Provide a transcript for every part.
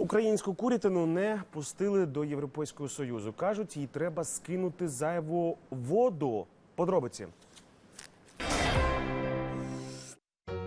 Українську курятину не пустили до Європейського союзу. кажуть, їй треба скинути зайву воду. Подробиці.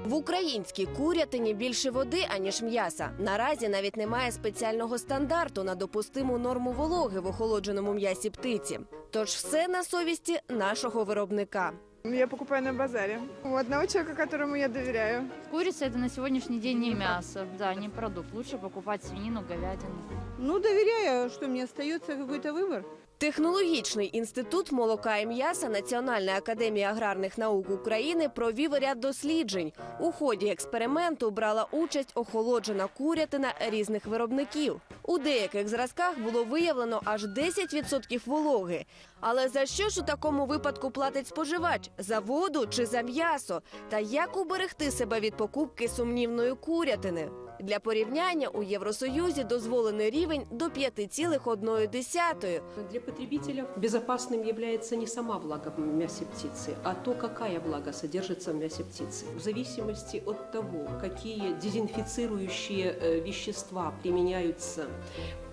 В українській курятині більше води, аніж м'яса. Наразі навіть немає спеціального стандарту на допустиму норму вологи в охолодженому м'ясі птиці. Тож все на совісті нашого виробника. Я покупаю на базаре. У одного человека, которому я доверяю. Курица это на сегодняшний день не мясо, да, не продукт. Лучше покупать свинину, говядину. Ну, доверяю, что мне остается какой-то выбор. Технологічний інститут молока і м'яса Національної академії аграрних наук України провів ряд досліджень. У ході експерименту брала участь охолоджена курятина різних виробників. У деяких зразках було виявлено аж 10% вологи. Але за що ж у такому випадку платить споживач? За воду чи за м'ясо? Та як уберегти себе від покупки сумнівної курятини? Для порівняння у Євросоюзі дозволений рівень до 5,1. Для потребителя безопасным является не сама влага в мясе птицы, а то, какая влага содержится в мясе птицы. В зависимости от того, какие дезинфицирующие э, вещества применяются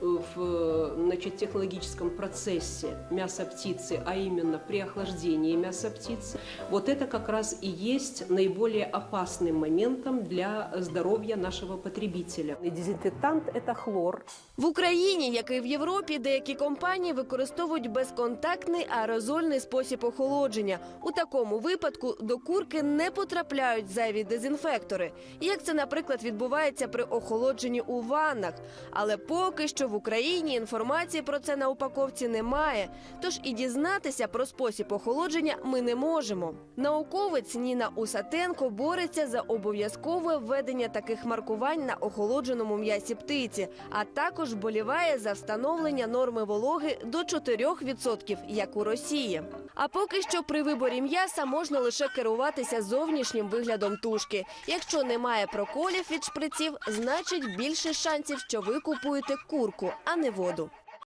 в значит, технологическом процессе мяса птицы, а именно при охлаждении мяса птицы, вот это как раз и есть наиболее опасным моментом для здоровья нашего потребителя. Дезинфектант – это хлор, В Україні, як і в Європі, деякі компанії використовують безконтактний аерозольний спосіб охолодження. У такому випадку до курки не потрапляють зайві дезінфектори, як це, наприклад, відбувається при охолодженні у ваннах. Але поки що в Україні інформації про це на упаковці немає. Тож і дізнатися про спосіб охолодження ми не можемо. Науковець Ніна Усатенко бореться за обов'язкове введення таких маркувань на охолодженому м'ясі птиці, а також боліває за встановлення норми вологи до 4%, як у Росії. А поки що при виборі м'яса можна лише керуватися зовнішнім виглядом тушки. Якщо немає проколів від шприців, значить більше шансів, що ви купуєте курку, а не воду.